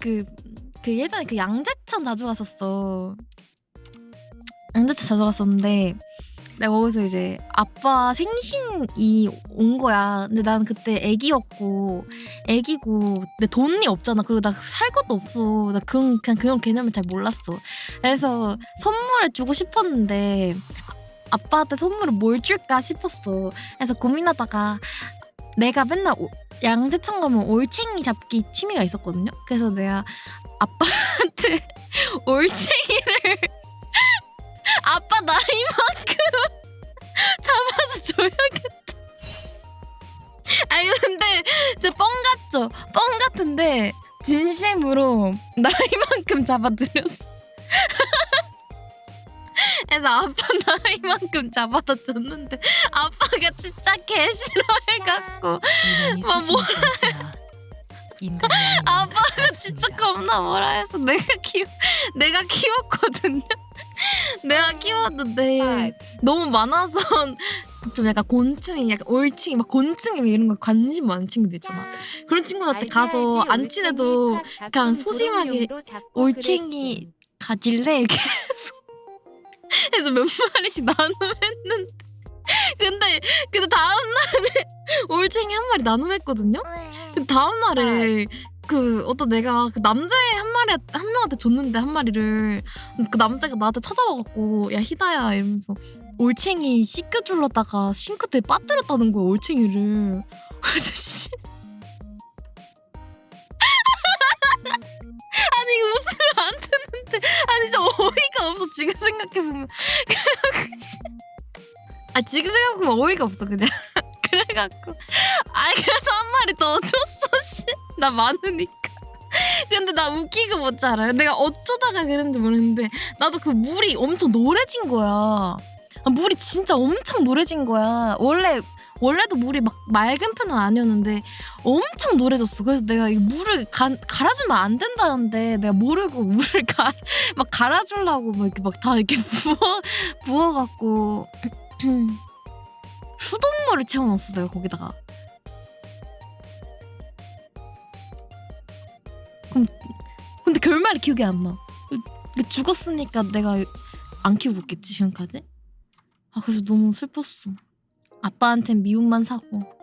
그, 그 예전에 그 양재천 자주 갔었어. 양재천 자주 갔었는데 내가 거기서 이제 아빠 생신이 온 거야. 근데 난 그때 애기였고 애기고 내 돈이 없잖아. 그리고 나 살 것도 없어. 나 그런 그냥 그런 개념을 잘 몰랐어. 그래서 선물을 주고 싶었는데 아빠한테 선물을 뭘 줄까 싶었어. 그래서 고민하다가 내가 맨날 오- 양재천 가면 올챙이 잡기 취미가 있었거든요. 그래서 내가 아빠한테 올챙이를 아빠 나이만큼 잡아서 줘야겠다. 아니 근데 진짜 뻥 같죠? 뻥 같은데 진심으로 나이만큼 잡아드렸어. 그래서 아빠 나이만큼 잡아다 줬는데 아빠가 진짜 개 싫어해갖고 뭐. 인간이 아닌 아빠가 진짜. 겁나 뭐라 해서 내가 키워 내가 키웠거든요. 내가 키웠는데 너무 많아서 좀 약간 곤충이 약간 올챙이 막 곤충이 막 이런 거 관심 많은 친구들 있잖아. 그런 친구한테 가서 안 친해도 그냥 소심하게 올챙이 가질래 이렇게 해서 해서 몇 마리씩 나눔했는데. 근데 근데 다음 날에 올챙이 한 마리 나눔했거든요. 그 다음 날에 그 어떤 내가 그 남자애 한 마리 한 명한테 줬는데 한 마리를 그 남자가 나한테 찾아와갖고 야 희다야. 이러면서 올챙이 씻겨주려다가 싱크대에 빠뜨렸다는 거야 올챙이를. 그래서 씨 지금 생각해보면 아 지금 생각해보면 어이가 없어 그냥. 그래갖고. 아 그래서 한 마리 더 줬어 씨나 많으니까. 근데 나 웃기고 뭔지 알아요? 내가 어쩌다가 그랬는지 모르겠는데 나도 그 물이 엄청 노래진 거야. 아, 물이 진짜 엄청 노래진 거야. 원래 원래도 물이 막 맑은 편은 아니었는데 엄청 노래졌어. 그래서 내가 이 물을 가, 갈아주면 안 된다는데 내가 모르고 물을 가, 막 갈아주려고 막 이렇게 막 다 이렇게 부어 부어갖고 수돗물을 채워넣었어 내가 거기다가. 그럼 근데 결말이 기억이 안나. 그 죽었으니까 내가 안 키우고 있겠지 지금까지? 아 그래서 너무 슬펐어 아빠한텐 미움만 사고